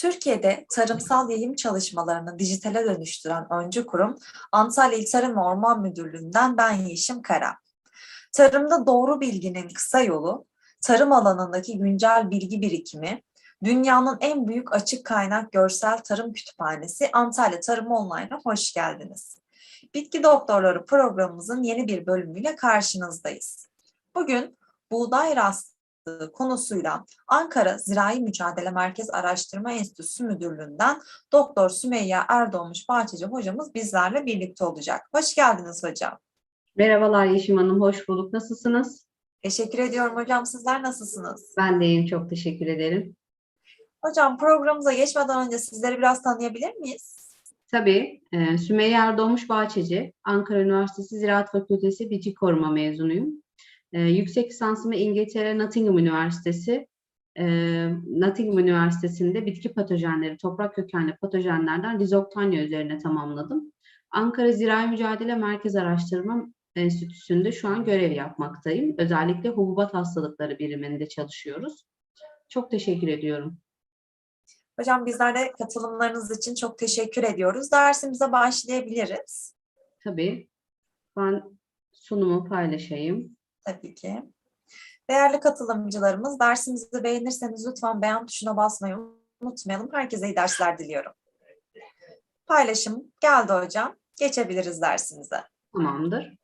Türkiye'de tarımsal yayım çalışmalarını dijitale dönüştüren öncü kurum Antalya İl Tarım ve Orman Müdürlüğü'nden ben Yeşim Kara. Tarımda doğru bilginin kısa yolu, tarım alanındaki güncel bilgi birikimi, dünyanın en büyük açık kaynak görsel tarım kütüphanesi Antalya Tarım Online'a hoş geldiniz. Bitki Doktorları programımızın yeni bir bölümüyle karşınızdayız. Bugün buğday rastlığı konusuyla Ankara Zirai Mücadele Merkez Araştırma Enstitüsü Müdürlüğü'nden Doktor Sümeyye Erdoğmuş Bahçeci hocamız bizlerle birlikte olacak. Hoş geldiniz hocam. Merhabalar Yeşim Hanım, hoş bulduk. Nasılsınız? Teşekkür ediyorum hocam. Sizler nasılsınız? Ben de iyiyim, çok teşekkür ederim. Hocam programımıza geçmeden önce sizleri biraz tanıyabilir miyiz? Tabii, e, Sümeyye Erdoğmuş Bahçeci, Ankara Üniversitesi Ziraat Fakültesi Bitki Koruma mezunuyum. E, yüksek lisansımı İngiltere Nottingham Üniversitesi, e, Nottingham Üniversitesi'nde bitki patojenleri, toprak kökenli patojenlerden Rhizoktania üzerine tamamladım. Ankara Zirai Mücadele Merkez Araştırma Enstitüsü'nde şu an görev yapmaktayım. Özellikle hububat hastalıkları biriminde çalışıyoruz. Çok teşekkür ediyorum. Hocam bizler de katılımlarınız için çok teşekkür ediyoruz. Dersimize başlayabiliriz. Tabii. Ben sunumu paylaşayım. Tabii ki. Değerli katılımcılarımız, dersimizi beğenirseniz lütfen beğen tuşuna basmayı unutmayalım. Herkese iyi dersler diliyorum. Paylaşım geldi hocam. Geçebiliriz dersimize. Tamamdır.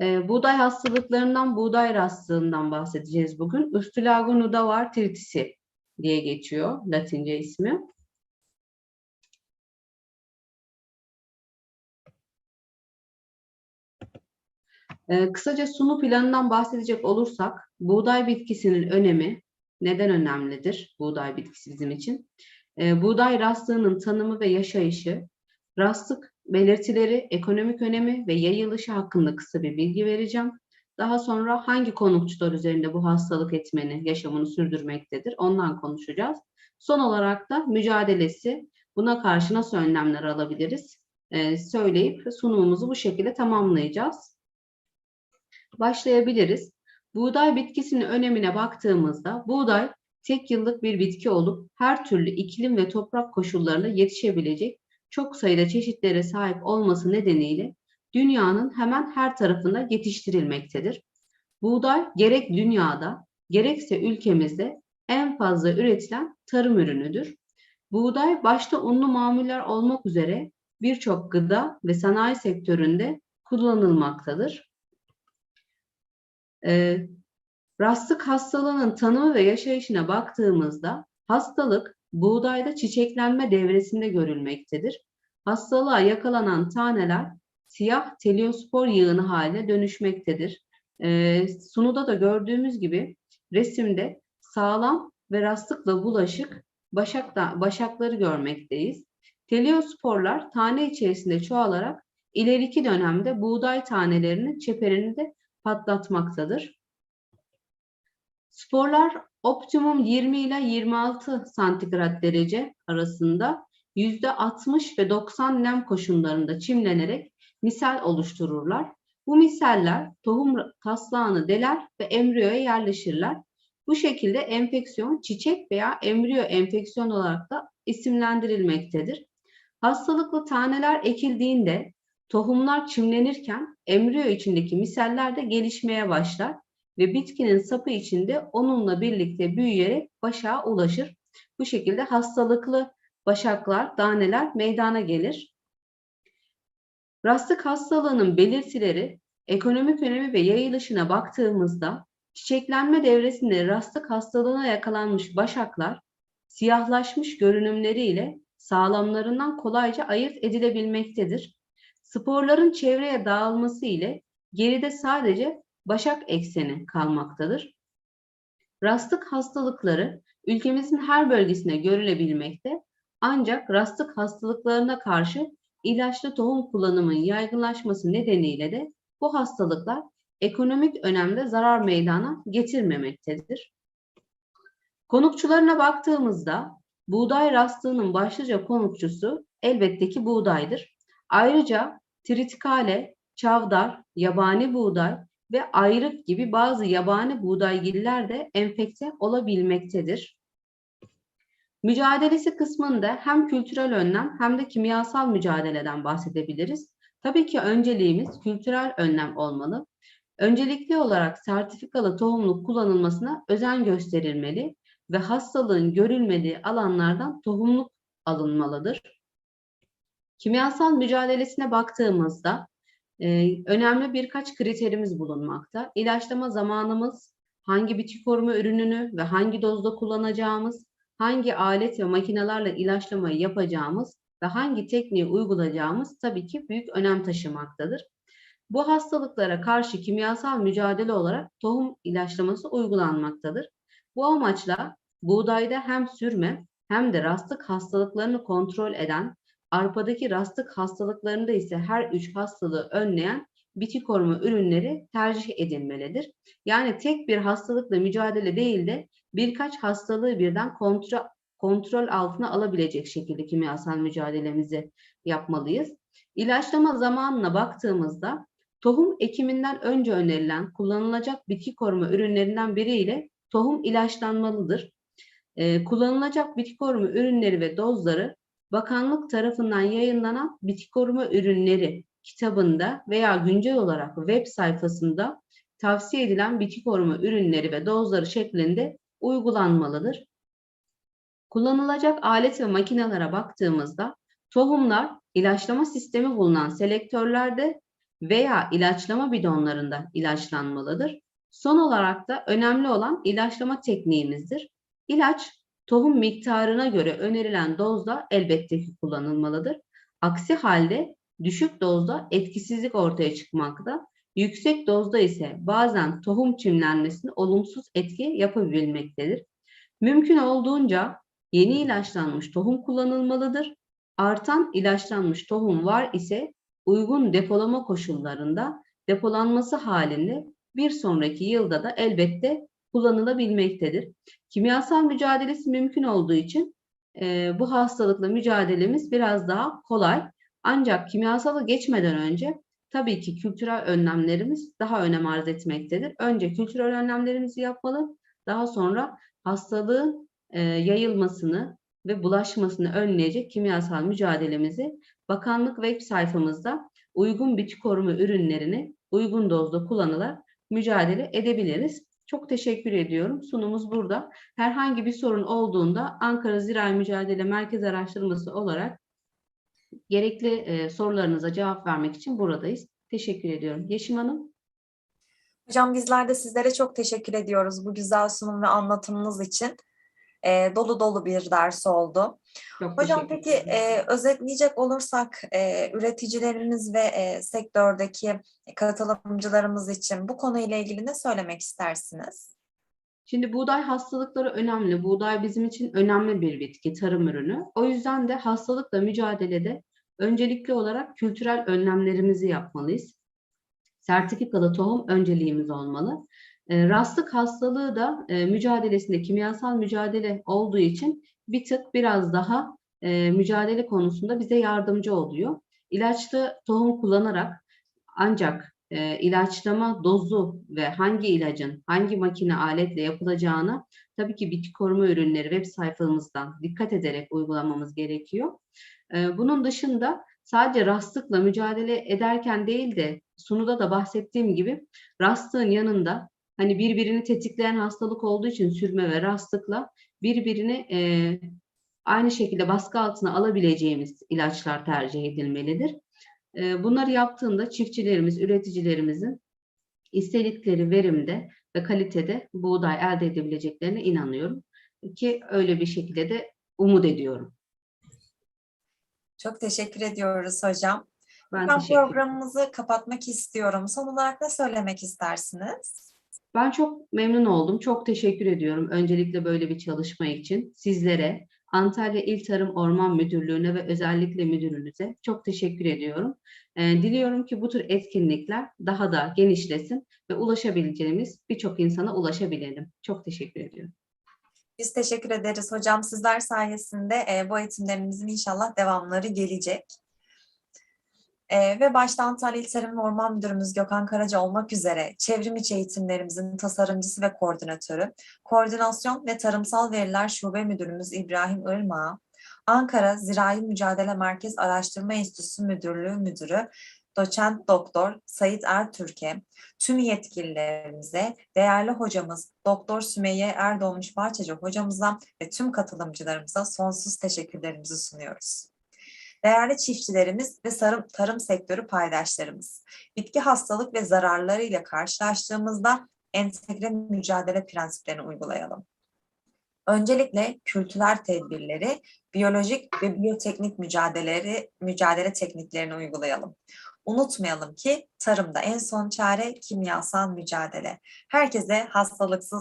Ee, buğday hastalıklarından buğday rastlığından bahsedeceğiz bugün. Üstülago nudavar tritisi diye geçiyor Latince ismi. Ee, kısaca sunu planından bahsedecek olursak, buğday bitkisinin önemi neden önemlidir buğday bitkisi bizim için? Ee, buğday rastlığının tanımı ve yaşayışı, rastlık belirtileri, ekonomik önemi ve yayılışı hakkında kısa bir bilgi vereceğim. Daha sonra hangi konukçular üzerinde bu hastalık etmeni, yaşamını sürdürmektedir ondan konuşacağız. Son olarak da mücadelesi, buna karşı nasıl önlemler alabiliriz ee, söyleyip sunumumuzu bu şekilde tamamlayacağız. Başlayabiliriz. Buğday bitkisinin önemine baktığımızda buğday tek yıllık bir bitki olup her türlü iklim ve toprak koşullarında yetişebilecek çok sayıda çeşitlere sahip olması nedeniyle dünyanın hemen her tarafında yetiştirilmektedir. Buğday gerek dünyada gerekse ülkemizde en fazla üretilen tarım ürünüdür. Buğday başta unlu mamuller olmak üzere birçok gıda ve sanayi sektöründe kullanılmaktadır. E, rastlık hastalığının tanımı ve yaşayışına baktığımızda hastalık buğdayda çiçeklenme devresinde görülmektedir. Hastalığa yakalanan taneler siyah teliospor yığını haline dönüşmektedir. E, sunuda da gördüğümüz gibi resimde sağlam ve rastlıkla bulaşık başak da, başakları görmekteyiz. Teliosporlar tane içerisinde çoğalarak ileriki dönemde buğday tanelerinin çeperini de patlatmaktadır. Sporlar optimum 20 ile 26 santigrat derece arasında %60 ve 90 nem koşullarında çimlenerek misal oluştururlar. Bu misaller tohum taslağını deler ve embriyoya yerleşirler. Bu şekilde enfeksiyon çiçek veya embriyo enfeksiyon olarak da isimlendirilmektedir. Hastalıklı taneler ekildiğinde tohumlar çimlenirken embriyo içindeki miseller de gelişmeye başlar ve bitkinin sapı içinde onunla birlikte büyüyerek başağa ulaşır. Bu şekilde hastalıklı başaklar, daneler meydana gelir. Rastlık hastalığının belirtileri, ekonomik önemi ve yayılışına baktığımızda çiçeklenme devresinde rastlık hastalığına yakalanmış başaklar siyahlaşmış görünümleriyle sağlamlarından kolayca ayırt edilebilmektedir. Sporların çevreye dağılması ile geride sadece başak ekseni kalmaktadır. Rastlık hastalıkları ülkemizin her bölgesinde görülebilmekte ancak rastlık hastalıklarına karşı ilaçlı tohum kullanımının yaygınlaşması nedeniyle de bu hastalıklar ekonomik önemde zarar meydana getirmemektedir. Konukçularına baktığımızda buğday rastlığının başlıca konukçusu elbette ki buğdaydır. Ayrıca tritikale, çavdar, yabani buğday ve ayrık gibi bazı yabani buğdaygiller de enfekte olabilmektedir. Mücadelesi kısmında hem kültürel önlem hem de kimyasal mücadeleden bahsedebiliriz. Tabii ki önceliğimiz kültürel önlem olmalı. Öncelikli olarak sertifikalı tohumluk kullanılmasına özen gösterilmeli ve hastalığın görülmediği alanlardan tohumluk alınmalıdır. Kimyasal mücadelesine baktığımızda e, önemli birkaç kriterimiz bulunmakta. İlaçlama zamanımız, hangi bitki koruma ürününü ve hangi dozda kullanacağımız, hangi alet ve makinelerle ilaçlamayı yapacağımız ve hangi tekniği uygulayacağımız tabii ki büyük önem taşımaktadır. Bu hastalıklara karşı kimyasal mücadele olarak tohum ilaçlaması uygulanmaktadır. Bu amaçla buğdayda hem sürme hem de rastlık hastalıklarını kontrol eden, arpadaki rastlık hastalıklarında ise her üç hastalığı önleyen bitki koruma ürünleri tercih edilmelidir. Yani tek bir hastalıkla mücadele değil de birkaç hastalığı birden kontrol, kontrol altına alabilecek şekilde kimyasal mücadelemizi yapmalıyız. İlaçlama zamanına baktığımızda tohum ekiminden önce önerilen kullanılacak bitki koruma ürünlerinden biriyle tohum ilaçlanmalıdır. Ee, kullanılacak bitki koruma ürünleri ve dozları bakanlık tarafından yayınlanan bitki koruma ürünleri kitabında veya güncel olarak web sayfasında tavsiye edilen bitki koruma ürünleri ve dozları şeklinde uygulanmalıdır. Kullanılacak alet ve makinelere baktığımızda tohumlar ilaçlama sistemi bulunan selektörlerde veya ilaçlama bidonlarında ilaçlanmalıdır. Son olarak da önemli olan ilaçlama tekniğimizdir. İlaç tohum miktarına göre önerilen dozda elbette ki kullanılmalıdır. Aksi halde düşük dozda etkisizlik ortaya çıkmakta, yüksek dozda ise bazen tohum çimlenmesine olumsuz etki yapabilmektedir. Mümkün olduğunca yeni ilaçlanmış tohum kullanılmalıdır. Artan ilaçlanmış tohum var ise uygun depolama koşullarında depolanması halinde bir sonraki yılda da elbette kullanılabilmektedir. Kimyasal mücadelesi mümkün olduğu için e, bu hastalıkla mücadelemiz biraz daha kolay. Ancak kimyasalı geçmeden önce tabii ki kültürel önlemlerimiz daha önem arz etmektedir. Önce kültürel önlemlerimizi yapmalı, daha sonra hastalığın e, yayılmasını ve bulaşmasını önleyecek kimyasal mücadelemizi bakanlık web sayfamızda uygun bitki koruma ürünlerini uygun dozda kullanılarak mücadele edebiliriz. Çok teşekkür ediyorum. Sunumuz burada. Herhangi bir sorun olduğunda Ankara Zirai Mücadele Merkez Araştırması olarak gerekli e, sorularınıza cevap vermek için buradayız. Teşekkür ediyorum. Yeşim Hanım. Hocam bizler de sizlere çok teşekkür ediyoruz bu güzel sunum ve anlatımınız için. E, dolu dolu bir ders oldu. Çok Hocam peki e, özetleyecek olursak e, üreticilerimiz ve e, sektördeki katılımcılarımız için bu konuyla ilgili ne söylemek istersiniz? Şimdi buğday hastalıkları önemli. Buğday bizim için önemli bir bitki, tarım ürünü. O yüzden de hastalıkla mücadelede öncelikli olarak kültürel önlemlerimizi yapmalıyız. Sertifikalı tohum önceliğimiz olmalı. E, rastlık hastalığı da e, mücadelesinde kimyasal mücadele olduğu için bir tık biraz daha e, mücadele konusunda bize yardımcı oluyor. İlaçlı tohum kullanarak ancak e, ilaçlama dozu ve hangi ilacın hangi makine aletle yapılacağını tabii ki bitki koruma ürünleri web sayfamızdan dikkat ederek uygulamamız gerekiyor. Bunun dışında sadece rastlıkla mücadele ederken değil de sunuda da bahsettiğim gibi rastlığın yanında hani birbirini tetikleyen hastalık olduğu için sürme ve rastlıkla birbirini e, aynı şekilde baskı altına alabileceğimiz ilaçlar tercih edilmelidir. E, bunları yaptığında çiftçilerimiz, üreticilerimizin istedikleri verimde ve kalitede buğday elde edebileceklerine inanıyorum. Ki öyle bir şekilde de umut ediyorum. Çok teşekkür ediyoruz hocam. Ben Ben programımızı kapatmak istiyorum. Son olarak ne söylemek istersiniz? Ben çok memnun oldum. Çok teşekkür ediyorum. Öncelikle böyle bir çalışma için sizlere, Antalya İl Tarım Orman Müdürlüğü'ne ve özellikle müdürünüze çok teşekkür ediyorum. Ee, diliyorum ki bu tür etkinlikler daha da genişlesin ve ulaşabileceğimiz birçok insana ulaşabilelim. Çok teşekkür ediyorum. Biz teşekkür ederiz hocam. Sizler sayesinde e, bu eğitimlerimizin inşallah devamları gelecek. Ee, ve başta Antalya İl Tarım ve Orman Müdürümüz Gökhan Karaca olmak üzere çevrim içi eğitimlerimizin tasarımcısı ve koordinatörü, Koordinasyon ve Tarımsal Veriler Şube Müdürümüz İbrahim Irmağa, Ankara Zirai Mücadele Merkez Araştırma Enstitüsü Müdürlüğü Müdürü Doçent Doktor Sayit Ertürk'e, tüm yetkililerimize, değerli hocamız Doktor Sümeyye Erdoğmuş Bahçeci hocamıza ve tüm katılımcılarımıza sonsuz teşekkürlerimizi sunuyoruz. Değerli çiftçilerimiz ve tarım, tarım sektörü paydaşlarımız, bitki hastalık ve zararlarıyla karşılaştığımızda entegre mücadele prensiplerini uygulayalım. Öncelikle kültürel tedbirleri, biyolojik ve biyoteknik mücadeleleri, mücadele tekniklerini uygulayalım. Unutmayalım ki tarımda en son çare kimyasal mücadele. Herkese hastalıksız